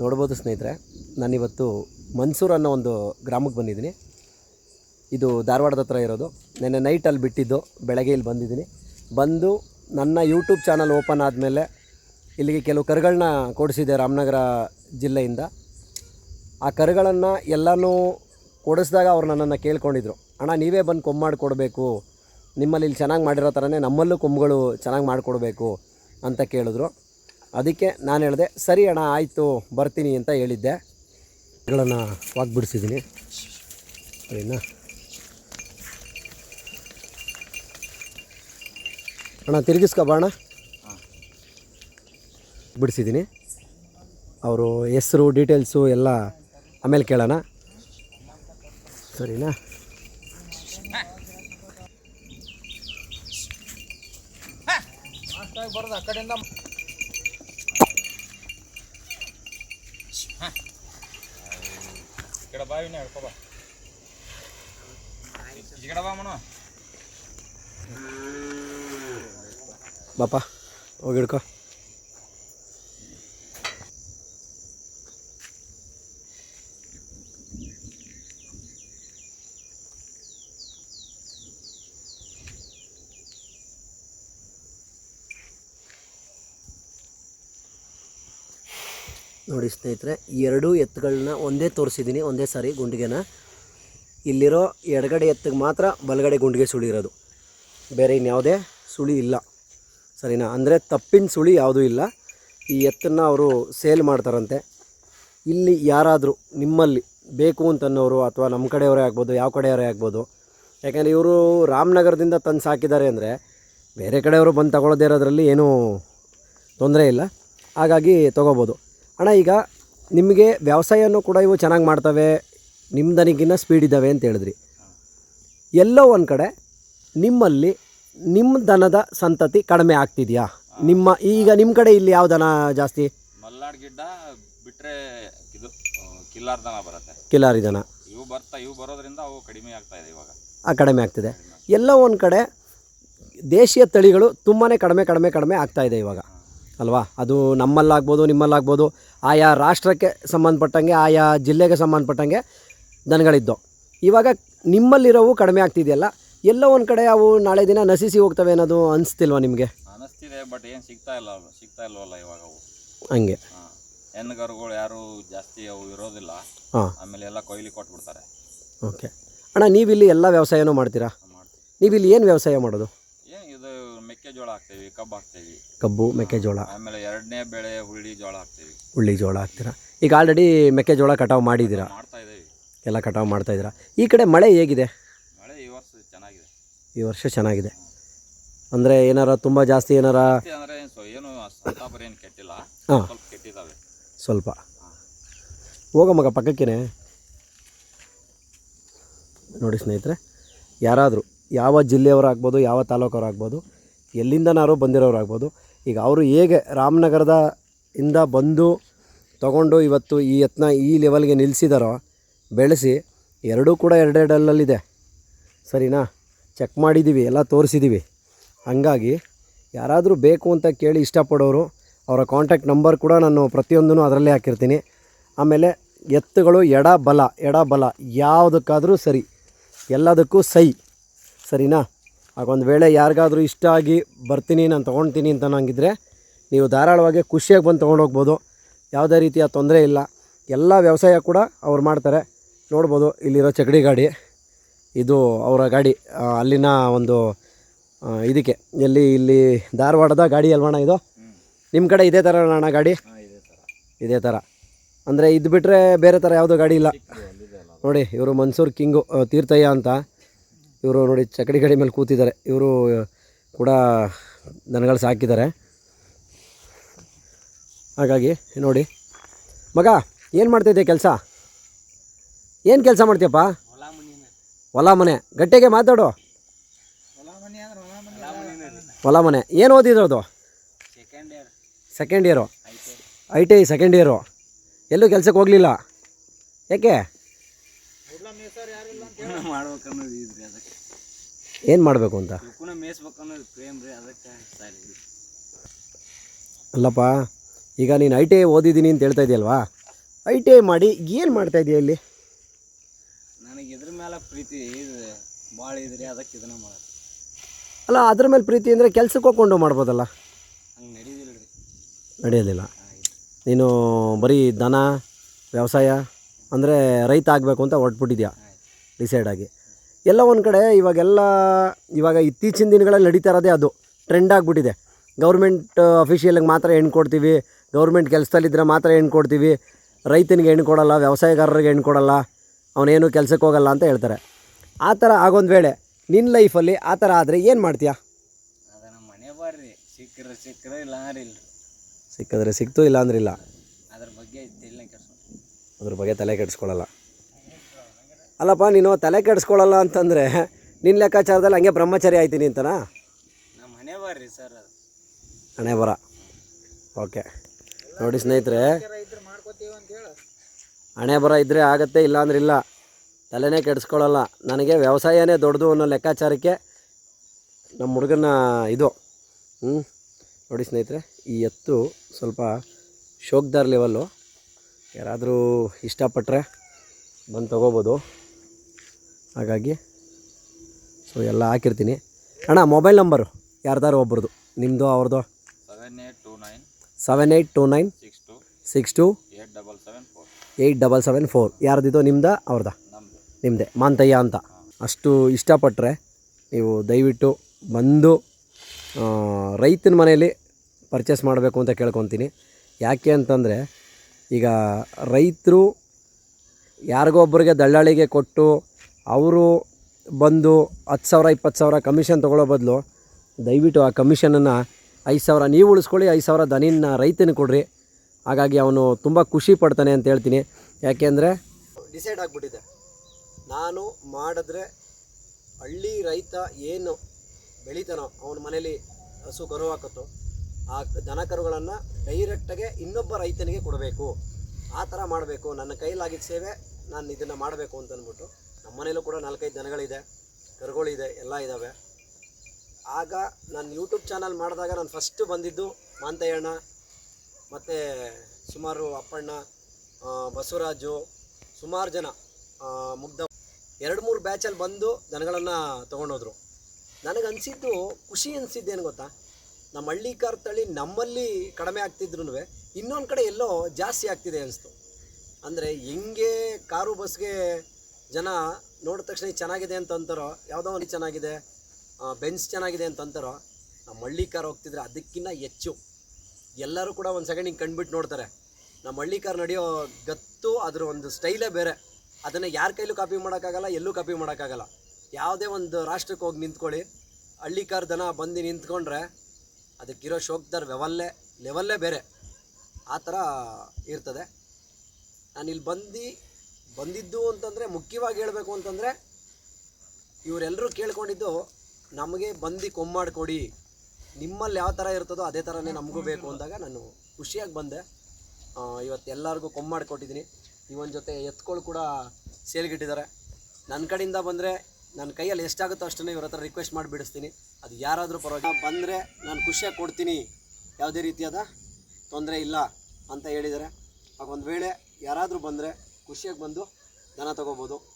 ನೋಡ್ಬೋದು ಸ್ನೇಹಿತರೆ, ನಾನಿವತ್ತು ಮನ್ಸೂರ್ ಅನ್ನೋ ಒಂದು ಗ್ರಾಮಕ್ಕೆ ಬಂದಿದ್ದೀನಿ. ಇದು ಧಾರವಾಡದ ಹತ್ರ ಇರೋದು. ನೆನ್ನೆ ನೈಟ್ ಅಲ್ಲಿ ಬಿಟ್ಟಿದ್ದು, ಬೆಳಗ್ಗೆ ಇಲ್ಲಿ ಬಂದಿದ್ದೀನಿ. ಬಂದು ನನ್ನ ಯೂಟ್ಯೂಬ್ ಚಾನಲ್ ಓಪನ್ ಆದಮೇಲೆ ಇಲ್ಲಿಗೆ ಕೆಲವು ಕರುಗಳನ್ನ ಕೊಡಿಸಿದೆ ರಾಮನಗರ ಜಿಲ್ಲೆಯಿಂದ. ಆ ಕರುಗಳನ್ನು ಎಲ್ಲನೂ ಕೊಡಿಸಿದಾಗ ಅವ್ರು ನನ್ನನ್ನು ಕೇಳ್ಕೊಂಡಿದ್ರು. ಅಣ್ಣ, ನೀವೇ ಬಂದು ಕೊಂಬು ಮಾಡಿಕೊಡ್ಬೇಕು. ನಿಮ್ಮಲ್ಲಿ ಇಲ್ಲಿ ಚೆನ್ನಾಗಿ ಮಾಡಿರೋ ಥರನೇ ನಮ್ಮಲ್ಲೂ ಕೊಂಬುಗಳು ಚೆನ್ನಾಗಿ ಮಾಡಿಕೊಡ್ಬೇಕು ಅಂತ ಕೇಳಿದ್ರು. ಅದಕ್ಕೆ ನಾನು ಹೇಳಿದೆ, ಸರಿ ಅಣ್ಣ, ಆಯಿತು, ಬರ್ತೀನಿ ಅಂತ ಹೇಳಿದ್ದೆ. ಗಳನ್ನು ವಾಕ್ ಬಿಡಿಸಿದ್ದೀನಿ ಸರಿನಾ? ಅಣ್ಣ, ತಿರುಗಿಸ್ಕೊಬ ಅಣ್ಣ. ಬಿಡಿಸಿದ್ದೀನಿ. ಅವರು ಹೆಸರು, ಡೀಟೇಲ್ಸು ಎಲ್ಲ ಆಮೇಲೆ ಕೇಳೋಣ. ಸರಿನಾ? ಆ ಕಡೆಯಿಂದ. ಕಡೆ ಬಾ ಇವ್ನೇ ಹಿಡ್ಕೊ ಬಾ. ಈ ಕಡೆ ಬಾ ಮನು. ಬಾಪ ಹೋಗಿ ಹಿಡ್ಕೊ. ನೋಡಿ ಸ್ನೇಹಿತರೆ, ಎರಡೂ ಎತ್ತುಗಳನ್ನ ಒಂದೇ ತೋರಿಸಿದ್ದೀನಿ ಒಂದೇ ಸಾರಿ ಗುಂಡಿಗೆನ. ಇಲ್ಲಿರೋ ಎಡಗಡೆ ಎತ್ತಿಗೆ ಮಾತ್ರ ಬಲಗಡೆ ಗುಂಡಿಗೆ ಸುಳಿ ಇರೋದು ಬೇರೆ ಇನ್ಯಾವುದೇ ಸುಳಿ ಇಲ್ಲ. ಸರಿನಾ? ಅಂದರೆ ತಪ್ಪಿನ ಸುಳಿ ಯಾವುದೂ ಇಲ್ಲ. ಈ ಎತ್ತನ್ನು ಅವರು ಸೇಲ್ ಮಾಡ್ತಾರಂತೆ. ಇಲ್ಲಿ ಯಾರಾದರೂ ನಿಮ್ಮಲ್ಲಿ ಬೇಕು ಅಂತನ್ನೋರು ಅಥವಾ ನಮ್ಮ ಕಡೆಯವರೇ ಆಗ್ಬೋದು, ಯಾವ ಕಡೆಯವರೇ ಆಗ್ಬೋದು, ಯಾಕೆಂದರೆ ಇವರು ರಾಮನಗರದಿಂದ ತಂದು ಸಾಕಿದ್ದಾರೆ ಅಂದರೆ ಬೇರೆ ಕಡೆಯವರು ಬಂದು ತಗೊಳ್ಳೋದೇ ಇರೋದ್ರಲ್ಲಿ ಏನೂ ತೊಂದರೆ ಇಲ್ಲ. ಹಾಗಾಗಿ ತೊಗೋಬೋದು. ಅಣ್ಣ ಈಗ ನಿಮಗೆ ವ್ಯವಸಾಯನೂ ಕೂಡ ಇವು ಚೆನ್ನಾಗಿ ಮಾಡ್ತವೆ ನಿಮ್ಮ ದನಿಗಿನ್ನ ಸ್ಪೀಡ್ ಇದ್ದಾವೆ ಅಂತ ಹೇಳಿದ್ರಿ. ಎಲ್ಲೋ ಒಂದು ಕಡೆ ನಿಮ್ಮಲ್ಲಿ ನಿಮ್ಮ ದನದ ಸಂತತಿ ಕಡಿಮೆ ಆಗ್ತಿದೆಯಾ? ನಿಮ್ಮ ಈಗ ನಿಮ್ಮ ಕಡೆ ಇಲ್ಲಿ ಯಾವ ದನ ಜಾಸ್ತಿ? ಮಲ್ನಾಡ್ ಗಿಡ್ಡ ಬಿಟ್ರೆ ಇದು ಕಿಲ್ಲಾರ್ ದನ ಬರುತ್ತೆ. ಕಿಲಾರಿ ದನ. ಇವು ಬರ್ತಾ ಇವು ಬರೋದ್ರಿಂದ ಅವು ಕಡಿಮೆ ಆಗ್ತಾ ಇದೆ ಇವಾಗ. ಆ ಕಡಿಮೆ ಆಗ್ತಿದೆ. ಎಲ್ಲ ಒಂದು ಕಡೆ ದೇಶೀಯ ತಳಿಗಳು ತುಂಬಾ ಕಡಿಮೆ ಕಡಿಮೆ ಕಡಿಮೆ ಆಗ್ತಾ ಇದೆ ಇವಾಗ. ಅಲ್ವಾ? ಅದು ನಮ್ಮಲ್ಲಾಗ್ಬೋದು ನಿಮ್ಮಲ್ಲಾಗ್ಬೋದು. ಆಯಾ ರಾಷ್ಟ್ರಕ್ಕೆ ಸಂಬಂಧಪಟ್ಟಂಗೆ ಆಯಾ ಜಿಲ್ಲೆಗೆ ಸಂಬಂಧಪಟ್ಟಂಗೆ ದನಗಳಿದ್ದು. ಇವಾಗ ನಿಮ್ಮಲ್ಲಿರೋವು ಕಡಿಮೆ ಆಗ್ತಿದೆಯಲ್ಲ ಎಲ್ಲೋ ಒಂದು ಕಡೆ ಅವು ನಾಳೆ ದಿನ ನಶಿಸಿ ಹೋಗ್ತವೆ ಅನ್ನೋದು ಅನಿಸ್ತಿಲ್ವಾ ನಿಮಗೆ? ಅನಿಸ್ತಿದೆ ಬಟ್ ಏನು ಸಿಗ್ತಾ ಇಲ್ಲ ಸಿಗ್ತಾ ಇಲ್ವಲ್ಲ ಇವಾಗ ಅವು. ಹಂಗೆ. ಹೆಣ್ಣುಗರುಗಳು ಯಾರು ಜಾಸ್ತಿ ಅವು ಇರೋದಿಲ್ಲ. ಹಾಂ. ಆಮೇಲೆ ಎಲ್ಲ ಕೊಯ್ಲಿ ಕೊಟ್ಬಿಡ್ತಾರೆ. ಓಕೆ. ಅಣ್ಣ ನೀವಿಲ್ಲಿ ಎಲ್ಲ ವ್ಯವಸಾಯನೂ ಮಾಡ್ತೀರಾ? ನೀವಿಲ್ಲಿ ಏನು ವ್ಯವಸಾಯ ಮಾಡೋದು? ಮೆಕ್ಕೆಜೋಳ ಹಾಕ್ತೀವಿ ಕಬ್ಬು ಹಾಕ್ತೀವಿ. ಕಬ್ಬು ಮೆಕ್ಕೆಜೋಳ. ಆಮೇಲೆ ಎರಡನೇ ಬೆಳೆ ಹುಳ್ಳಿ ಜೋಳ ಹಾಕ್ತೀವಿ. ಹುಳ್ಳಿ ಜೋಳ ಹಾಕ್ತೀರಾ? ಈಗ ಆಲ್ರೆಡಿ ಮೆಕ್ಕೆಜೋಳ ಕಟಾವು ಮಾಡಿದ್ದೀರಾ? ಮಾಡ್ತಾ ಇದ್ದೀವಿ. ಎಲ್ಲ ಕಟಾವು ಮಾಡ್ತಾ ಇದ್ದೀರಾ? ಈ ಕಡೆ ಮಳೆ ಹೇಗಿದೆ? ಮಳೆ ಈ ವರ್ಷ ಚೆನ್ನಾಗಿದೆ. ಈ ವರ್ಷ ಚೆನ್ನಾಗಿದೆ. ಅಂದರೆ ಏನಾರ ತುಂಬ ಜಾಸ್ತಿ ಏನಾರ ಅಂದ್ರೆ ಏನು ಸಂತಾಪರಿ ಏನು ಕೆಟ್ಟಿಲ್ಲ. ಹಾಂ. ಸ್ವಲ್ಪ ಕೆಟ್ಟಿದ್ದಾವೆ. ಸ್ವಲ್ಪ. ಹೋಗ ಮಗ ಪಕ್ಕಕ್ಕೇನೆ. ನೋಡಿ ಸ್ನೇಹಿತರೆ ಯಾರಾದರೂ ಯಾವ ಜಿಲ್ಲೆಯವರಾಗ್ಬೋದು ಯಾವ ತಾಲೂಕವರಾಗ್ಬೋದು ಎಲ್ಲಿಂದನಾರು ಬಂದಿರೋರಾಗ್ಬೋದು. ಈಗ ಅವರು ಹೇಗೆ ರಾಮನಗರದ ಇಂದ ಬಂದು ತಗೊಂಡು ಇವತ್ತು ಈ ಯತ್ನ ಈ ಲೆವೆಲ್ಗೆ ನಿಲ್ಲಿಸಿದಾರೋ ಬೆಳೆಸಿ ಎರಡೂ ಕೂಡ ಎರಡೆರಡಲ್ಲಿದೆ ಸರಿನಾ? ಚೆಕ್ ಮಾಡಿದ್ದೀವಿ ಎಲ್ಲ ತೋರಿಸಿದ್ದೀವಿ ಹಾಗಾಗಿ ಯಾರಾದರೂ ಬೇಕು ಅಂತ ಕೇಳಿ ಇಷ್ಟಪಡೋರು ಅವರ ಕಾಂಟ್ಯಾಕ್ಟ್ ನಂಬರ್ ಕೂಡ ನಾನು ಪ್ರತಿಯೊಂದೂ ಅದರಲ್ಲೇ ಹಾಕಿರ್ತೀನಿ. ಆಮೇಲೆ ಎತ್ತುಗಳು ಎಡ ಬಲ ಎಡ ಬಲ ಯಾವುದಕ್ಕಾದರೂ ಸರಿ, ಎಲ್ಲದಕ್ಕೂ ಸೈ. ಸರಿನಾ? ಆಗೊಂದು ವೇಳೆ ಯಾರಿಗಾದರೂ ಇಷ್ಟ ಆಗಿ ಬರ್ತೀನಿ ನಾನು ತೊಗೊಳ್ತೀನಿ ಅಂತ ನಂಗಿದ್ರೆ ನೀವು ಧಾರಾಳವಾಗಿ ಖುಷಿಯಾಗಿ ಬಂದು ತೊಗೊಂಡೋಗ್ಬೋದು. ಯಾವುದೇ ರೀತಿಯ ತೊಂದರೆ ಇಲ್ಲ. ಎಲ್ಲ ವ್ಯವಸಾಯ ಕೂಡ ಅವ್ರು ಮಾಡ್ತಾರೆ. ನೋಡ್ಬೋದು ಇಲ್ಲಿರೋ ಚಕಡಿ ಗಾಡಿ. ಇದು ಅವರ ಗಾಡಿ. ಅಲ್ಲಿನ ಒಂದು ಇದಕ್ಕೆ. ಎಲ್ಲಿ ಇಲ್ಲಿ ಧಾರವಾಡದ ಗಾಡಿ ಅಲ್ವಣ್ಣ ಇದು? ನಿಮ್ಮ ಕಡೆ ಇದೇ ಥರ ಅಣ್ಣ ಗಾಡಿ? ಇದೇ ಥರ. ಅಂದರೆ ಇದು ಬಿಟ್ಟರೆ ಬೇರೆ ಥರ ಯಾವುದೋ ಗಾಡಿ ಇಲ್ಲ. ನೋಡಿ ಇವರು ಮನ್ಸೂರ್ ಕಿಂಗು ತೀರ್ಥಯ್ಯ ಅಂತ. ಇವರು ನೋಡಿ ಚಕಡಿ ಗಾಡಿ ಮೇಲೆ ಕೂತಿದ್ದಾರೆ. ಇವರು ಕೂಡ ದನಗಳು ಸಾಕಿದ್ದಾರೆ. ಹಾಗಾಗಿ ನೋಡಿ. ಮಗ, ಏನು ಮಾಡ್ತಿದ್ದೆ ಕೆಲಸ? ಏನು ಕೆಲಸ ಮಾಡ್ತೀಯಪ್ಪ? ಹೊಲ ಮನೆ. ಗಟ್ಟಿಗೆ ಮಾತಾಡು. ಹೊಲ ಮನೆ. ಏನು ಓದಿರೋದು second year I T I second year ಎಲ್ಲೂ ಕೆಲಸಕ್ಕೆ ಹೋಗಲಿಲ್ಲ? ಯಾಕೆ? ಏನು ಮಾಡಬೇಕು ಅಂತ? ಅಲ್ಲಪ್ಪ ಈಗ ನೀನು ಐ ಟಿ ಐ ಓದಿದ್ದೀನಿ ಅಂತ ಹೇಳ್ತಾ ಇದೆಯಲ್ವಾ? ಐ ಟಿ ಐ ಮಾಡಿ ಏನು ಮಾಡ್ತಾ ಇದೆಯಾ ಇಲ್ಲಿ? ನನಗೆ ಇದ್ರ ಮೇಲೆ ಪ್ರೀತಿ ಭಾಳ ಇದ್ರಿ ಅದಕ್ಕೆ ಇದನ್ನ ಮಾಡೋದು ಅಲ್ಲ ಅದ್ರ ಮೇಲೆ ಪ್ರೀತಿ ಅಂದರೆ ಕೆಲ್ಸಕ್ಕೆ ಹೋಗ್ಕೊಂಡು ಮಾಡ್ಬೋದಲ್ಲ? ಹಂಗೆ ನಡೀದಿಲ್ಲ ನಡೆಯೋದಿಲ್ಲ ನೀನು ಬರೀ ದನ ವ್ಯವಸಾಯ ಅಂದರೆ ರೈತ ಆಗಬೇಕು ಅಂತ ಹೊರಟ್ಬಿಟ್ಟಿದ್ಯಾ? ಡಿಸೈಡ್ ಆಗಿ. ಎಲ್ಲ ಒಂದು ಕಡೆ ಇವಾಗೆಲ್ಲ ಇವಾಗ ಇತ್ತೀಚಿನ ದಿನಗಳಲ್ಲಿ ನಡೀತಾ ಇರೋದೇ ಅದು. ಟ್ರೆಂಡ್ ಆಗಿಬಿಟ್ಟಿದೆ. ಗೌರ್ಮೆಂಟ್ ಅಫಿಷಿಯಲ್ಗೆ ಮಾತ್ರ ಹೆಣ್ಣು ಕೊಡ್ತೀವಿ. ಗೌರ್ಮೆಂಟ್ ಕೆಲಸದಲ್ಲಿದ್ದರೆ ಮಾತ್ರ ಹೆಣ್ಣು ಕೊಡ್ತೀವಿ. ರೈತನಿಗೆ ಹೆಣ್ಣು ಕೊಡಲ್ಲ ವ್ಯವಸಾಯಗಾರರಿಗೆ ಹೆಣ್ಣು ಕೊಡಲ್ಲ. ಅವನೇನು ಕೆಲಸಕ್ಕೆ ಹೋಗಲ್ಲ ಅಂತ ಹೇಳ್ತಾರೆ. ಆ ಥರ ಆಗೊಂದು ವೇಳೆ ನಿನ್ನ ಲೈಫಲ್ಲಿ ಆ ಥರ ಆದರೆ ಏನು ಮಾಡ್ತೀಯಾ? ಮನೆ ಬರ್ರಿ. ಸಿಕ್ಕರೆ ಸಿಕ್ಕರೆ ಇಲ್ಲ ಅಂದ್ರೆ ಇಲ್ಲ ಸಿಕ್ಕಿದ್ರೆ ಸಿಕ್ತು ಇಲ್ಲ ಅಂದ್ರೆ ಇಲ್ಲ. ಅದ್ರ ಬಗ್ಗೆ ಅದ್ರ ಬಗ್ಗೆ ತಲೆ ಕೆಡಿಸ್ಕೊಳ್ಳಲ್ಲ ಅಲ್ಲಪ್ಪ ನೀನು ತಲೆ ಕೆಡಿಸ್ಕೊಳ್ಳಲ್ಲ ಅಂತಂದರೆ ನಿನ್ನ ಲೆಕ್ಕಾಚಾರದಲ್ಲಿ ಹಂಗೆ ಬ್ರಹ್ಮಚಾರಿ ಆಯ್ತೀನಿ ಅಂತನಾ? ನಮ್ಮ ಬರ್ರಿ ಸರ್ ಅದು. ಹಣೆ ಬರ. ಓಕೆ. ನೋಡಿ ಸ್ನೇಹಿತರೆ ಹಣೆ ಬರ ಇದ್ದರೆ ಆಗತ್ತೆ ಇಲ್ಲಾಂದ್ರೆ ಇಲ್ಲ. ತಲೆನೇ ಕೆಡಿಸ್ಕೊಳ್ಳಲ್ಲ ನನಗೆ ವ್ಯವಸಾಯನೇ ದೊಡ್ಡದು ಅನ್ನೋ ಲೆಕ್ಕಾಚಾರಕ್ಕೆ ನಮ್ಮ ಹುಡುಗನ ಇದು. ಹ್ಞೂ ನೋಡಿ ಸ್ನೇಹಿತರೆ ಈ ಎತ್ತು ಸ್ವಲ್ಪ ಶೋಕ್ದಾರ್ ಲೆವೆಲ್ಲು ಯಾರಾದರೂ ಇಷ್ಟಪಟ್ಟರೆ ಬಂದು ತೊಗೋಬೋದು. ಹಾಗಾಗಿ ಸೊ ಎಲ್ಲ ಹಾಕಿರ್ತೀನಿ. ಅಣ್ಣ ಮೊಬೈಲ್ ನಂಬರು ಯಾರ್ದಾರು ಒಬ್ರದ್ದು ನಿಮ್ಮದು ಅವ್ರದ್ದು? Seven eight two nine six two six two eight double seven four eight double seven four ಯಾರ್ದಿದ್ದು ನಿಮ್ದ, ಅವ್ರದ್ದ? ನಿಮ್ಮದೇ ಮಾಂತಯ್ಯ ಅಂತ. ಅಷ್ಟು ಇಷ್ಟಪಟ್ಟರೆ ನೀವು ದಯವಿಟ್ಟು ಬಂದು ರೈತನ ಮನೆಯಲ್ಲಿ ಪರ್ಚೇಸ್ ಮಾಡಬೇಕು ಅಂತ ಕೇಳ್ಕೊತೀನಿ. ಯಾಕೆ ಅಂತಂದರೆ, ಈಗ ರೈತರು ಯಾರಿಗೋ ಒಬ್ಬರಿಗೆ ದಳ್ಳಾಳಿಗೆ ಕೊಟ್ಟು ಅವರು ಬಂದು ಹತ್ತು ಸಾವಿರ, ಇಪ್ಪತ್ತು ಸಾವಿರ ಕಮಿಷನ್ ತೊಗೊಳ್ಳೋ ಬದಲು ದಯವಿಟ್ಟು ಆ ಕಮಿಷನನ್ನು ಐದು ಸಾವಿರ ನೀವು ಉಳಿಸ್ಕೊಳ್ಳಿ, ಐದು ಸಾವಿರ ದನಿನ ರೈತನ ಕೊಡ್ರಿ. ಹಾಗಾಗಿ ಅವನು ತುಂಬ ಖುಷಿ ಪಡ್ತಾನೆ ಅಂತ ಹೇಳ್ತೀನಿ. ಯಾಕೆಂದರೆ ಡಿಸೈಡ್ ಆಗಿಬಿಟ್ಟಿದೆ. ನಾನು ಮಾಡಿದ್ರೆ ಹಳ್ಳಿ ರೈತ ಏನು ಬೆಳಿತಾನೋ, ಅವನ ಮನೇಲಿ ಹಸು, ಕರು ಹಾಕತ್ತೋ, ಆ ದನ ಕರುಗಳನ್ನು ಡೈರೆಕ್ಟಾಗೆ ಇನ್ನೊಬ್ಬ ರೈತನಿಗೆ ಕೊಡಬೇಕು. ಆ ಥರ ಮಾಡಬೇಕು. ನನ್ನ ಕೈಲಾಗಿದ್ದ ಸೇವೆ, ನಾನು ಇದನ್ನು ಮಾಡಬೇಕು ಅಂತ ಅಂದ್ಬಿಟ್ಟು ನಮ್ಮ ಮನೇಲೂ ಕೂಡ ನಾಲ್ಕೈದು ದನಗಳಿದೆ, ಕರುಗಳಿದೆ, ಎಲ್ಲ ಇದ್ದಾವೆ ಆಗ ನಾನು ಯೂಟ್ಯೂಬ್ ಚಾನಲ್ ಮಾಡಿದಾಗ ನಾನು ಫಸ್ಟು ಬಂದಿದ್ದು ಮಾಂತಯ್ಯಣ್ಣ, ಮತ್ತು ಸುಮಾರು ಅಪ್ಪಣ್ಣ ಬಸವರಾಜು, ಸುಮಾರು ಜನ ಮುಗ್ಧ. ಎರಡು ಮೂರು ಬ್ಯಾಚಲ್ಲಿ ಬಂದು ದನಗಳನ್ನು ತೊಗೊಂಡೋದ್ರು. ನನಗೆ ಅನಿಸಿದ್ದು, ಖುಷಿ ಅನಿಸಿದ್ದೇನು ಗೊತ್ತಾ? ನಮ್ಮ ಹಳ್ಳಿ ಕಾರ್ ತಳಿ ನಮ್ಮಲ್ಲಿ ಕಡಿಮೆ ಆಗ್ತಿದ್ರು ಇನ್ನೊಂದು ಕಡೆ ಎಲ್ಲೋ ಜಾಸ್ತಿ ಆಗ್ತಿದೆ ಅನಿಸ್ತು. ಅಂದರೆ ಹೆಂಗೆ ಕಾರು ಬಸ್ಗೆ ಜನ ನೋಡಿದ ತಕ್ಷಣ ಚೆನ್ನಾಗಿದೆ ಅಂತ ಅಂತಾರೋ, ಯಾವುದೋ ಒಂದು ಚೆನ್ನಾಗಿದೆ ಬೆನ್ಸ್ ಚೆನ್ನಾಗಿದೆ ಅಂತ ಅಂತಾರೋ ನಮ್ಮ ಹಳ್ಳಿ ಕಾರ್ ಹೋಗ್ತಿದ್ರೆ ಅದಕ್ಕಿಂತ ಹೆಚ್ಚು. ಎಲ್ಲರೂ ಕೂಡ ಒಂದು ಸೆಕೆಂಡ್ ಹಿಂಗೆ ಕಂಡುಬಿಟ್ಟು ನೋಡ್ತಾರೆ. ನಮ್ಮ ಹಳ್ಳಿ ಕಾರ್ ನಡೆಯೋ ಗತ್ತು ಅದರ ಒಂದು ಸ್ಟೈಲೇ ಬೇರೆ. ಅದನ್ನು ಯಾರ ಕೈಲೂ ಕಾಪಿ ಮಾಡೋಕ್ಕಾಗಲ್ಲ, ಎಲ್ಲೂ ಕಾಪಿ ಮಾಡೋಕ್ಕಾಗಲ್ಲ. ಯಾವುದೇ ಒಂದು ರಾಷ್ಟ್ರಕ್ಕೆ ಹೋಗಿ ನಿಂತ್ಕೊಳ್ಳಿ. ಹಳ್ಳಿ ಕಾರ್ ದನ ಬಂದು ನಿಂತ್ಕೊಂಡ್ರೆ ಅದಕ್ಕಿರೋ ಶೋಕ್ದಾರ್ ಲೆವಲ್ಲೇ ಲೆವಲ್ಲೇ ಬೇರೆ. ಆ ಥರ ಇರ್ತದೆ. ನಾನು ಇಲ್ಲಿ ಬಂದು ಬಂದಿದ್ದು ಅಂತಂದರೆ, ಮುಖ್ಯವಾಗಿ ಹೇಳಬೇಕು ಅಂತಂದರೆ ಇವರೆಲ್ಲರೂ ಕೇಳ್ಕೊಂಡಿದ್ದು, ನಮಗೆ ಬಂದು ಕೊಮ್ಮಾಡ್ಕೊಡಿ. ನಿಮ್ಮಲ್ಲಿ ಯಾವ ಥರ ಇರ್ತದೋ ಅದೇ ಥರನೇ ನಮಗೂ ಬೇಕು ಅಂದಾಗ ನಾನು ಖುಷಿಯಾಗಿ ಬಂದೆ. ಇವತ್ತು ಎಲ್ಲರಿಗೂ ಕೊಮ್ಮಾಡ್ಕೊಟ್ಟಿದ್ದೀನಿ. ಒಂದು ಜೊತೆ ಎತ್ಗಳು ಕೂಡ ಸೇಲ್ಗಿಟ್ಟಿದ್ದಾರೆ. ನನ್ನ ಕಡೆಯಿಂದ ಬಂದರೆ ನನ್ನ ಕೈಯಲ್ಲಿ ಎಷ್ಟಾಗುತ್ತೋ ಅಷ್ಟನ್ನೇ ಇವ್ರ ಹತ್ರ ರಿಕ್ವೆಸ್ಟ್ ಮಾಡಿ ಬಿಡಿಸ್ತೀನಿ. ಅದು ಯಾರಾದರೂ ಪರವಾಗಿ ಬಂದರೆ ನಾನು ಖುಷಿಯಾಗಿ ಕೊಡ್ತೀನಿ. ಯಾವುದೇ ರೀತಿಯಾದ ತೊಂದರೆ ಇಲ್ಲ ಅಂತ ಹೇಳಿದ್ದಾರೆ. ಆಗ ಒಂದು ವೇಳೆ ಯಾರಾದರೂ ಬಂದರೆ ಖುಷಿಯಾಗಿ ಬಂದು ದನ ತೊಗೋಬೋದು.